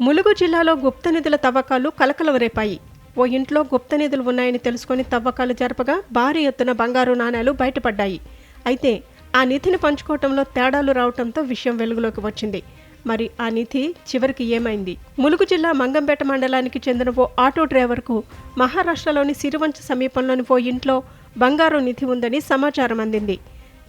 ములుగు జిల్లాలో గుప్త నిధుల తవ్వకాలు కలకలం రేపాయి ఓ ఇంట్లో గుప్త నిధులు ఉన్నాయని తెలుసుకొని తవ్వకాలు జరపగా భారీ ఎత్తున బంగారు నాణేలు బయటపడ్డాయి. అయితే ఆ నిధిని పంచుకోవటంలో తేడాలు రావటంతో విషయం వెలుగులోకి వచ్చింది. మరి ఆ నిధి చివరికి ఏమైంది? ములుగు జిల్లా మంగంపేట మండలానికి చెందిన ఓ ఆటో డ్రైవర్కు మహారాష్ట్రలోని సిరివంచ సమీపంలోని ఓ ఇంట్లో బంగారు నిధి ఉందని సమాచారం అందింది.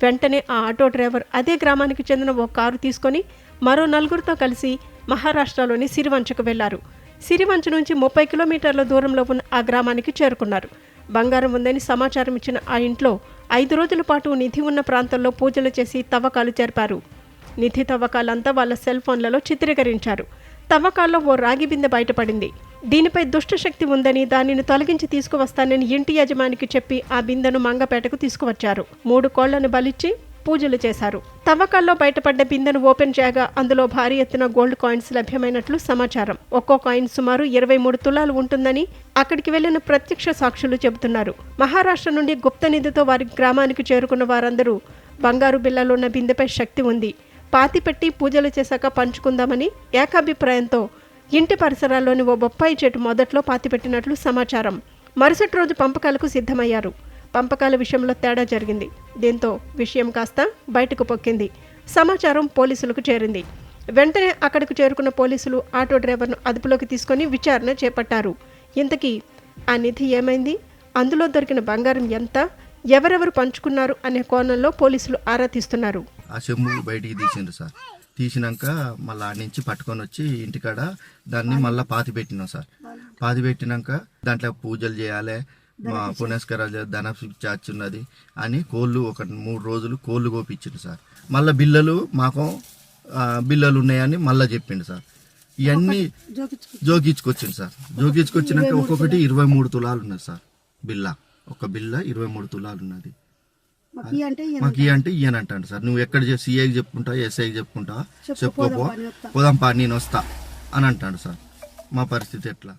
వెంటనే ఆ ఆటో డ్రైవర్ అదే గ్రామానికి చెందిన ఓ కారు తీసుకొని మరో నలుగురితో కలిసి మహారాష్ట్రలోని సిరివంచకు వెళ్ళారు. సిరివంచ నుంచి ముప్పై కిలోమీటర్ల దూరంలో ఉన్న ఆ గ్రామానికి చేరుకున్నారు. బంగారం ఉందని సమాచారం ఇచ్చిన ఆ ఇంట్లో ఐదు రోజుల పాటు నిధి ఉన్న ప్రాంతంలో పూజలు చేసి తవ్వకాలు జరిపారు. నిధి తవ్వకాలంతా వాళ్ళ సెల్ ఫోన్లలో చిత్రీకరించారు. తవ్వకాల్లో ఓ రాగి బిందె బయటపడింది. దీనిపై దుష్టశక్తి ఉందని దానిని తొలగించి తీసుకువస్తానని ఇంటి యజమానికి చెప్పి ఆ బిందెను మంగపేటకు తీసుకువచ్చారు. మూడు కోళ్ళను బలిచ్చి పూజలు చేశారు. తవ్వకాల్లో బయటపడ్డ బిందెను ఓపెన్ చేయగా అందులో భారీ ఎత్తున గోల్డ్ కాయిన్స్ లభ్యమైనట్లు సమాచారం. ఒక్కో కాయిన్ సుమారు ఇరవై మూడు తులాలు ఉంటుందని అక్కడికి వెళ్ళిన ప్రత్యక్ష సాక్షులు చెబుతున్నారు. మహారాష్ట్ర నుండి గుప్త నిధితో వారి గ్రామానికి చేరుకున్న వారందరూ బంగారు బిళ్ళలున్న బిందెపై శక్తి ఉంది. పాతిపెట్టి పూజలు చేశాక పంచుకుందామని ఏకాభిప్రాయంతో ఇంటి పరిసరాల్లోని ఓ బొప్పాయి చెట్టు మొదట్లో పాతిపెట్టినట్లు సమాచారం. మరుసటి రోజు పంపకాలకు సిద్ధమయ్యారు. పంపకాల విషయంలో తేడా జరిగింది. దీంతో విషయం కాస్త బయటకు పొక్కింది. సమాచారం పోలీసులకు చేరింది. వెంటనే అక్కడికి చేరుకున్న పోలీసులు ఆటో డ్రైవర్ను అదుపులోకి తీసుకొని విచారణ చేపట్టారు. ఇంతకీ ఆ నిధి ఏమైంది? అందులో దొరికిన బంగారం ఎంత? ఎవరెవరు పంచుకున్నారు అనే కోణంలో పోలీసులు ఆరా తీస్తున్నారు. ఆ చెంబు బయటికి తీసిండ్రు సార్. తీసినాక మళ్ళీ ఆడ నుంచి పట్టుకొని వచ్చి ఇంటికాడ దాన్ని మళ్ళీ పాతి పెట్టినాం సార్. పాతి పెట్టినాక దాంట్లో పూజలు చేయాలి మా పునస్కారాలు ధన చార్జ్ ఉన్నది అని కోళ్ళు ఒక మూడు రోజులు కోళ్ళు కోపించిండు సార్. మళ్ళీ బిల్లలు మాకు బిల్లలు ఉన్నాయని మళ్ళీ చెప్పిండు సార్. ఇవన్నీ జోకించుకొచ్చిండు సార్. జోకించుకొచ్చినాక ఒక్కొక్కటి ఇరవై మూడు తులాలు ఉన్నది సార్. బిల్ల ఒక బిల్ల ఇరవై మూడు తులాలు ఉన్నది. మాకు ఈ అంటే ఈయన అంటాడు సార్. నువ్వు ఎక్కడ సిఐకి చెప్పుకుంటావు ఎస్ఐకి చెప్పుకుంటావా చెప్పు, చెప్పుకోపో. పోదాం పా నేను వస్తా అని అంటాడు సార్. మా పరిస్థితి ఎట్లా?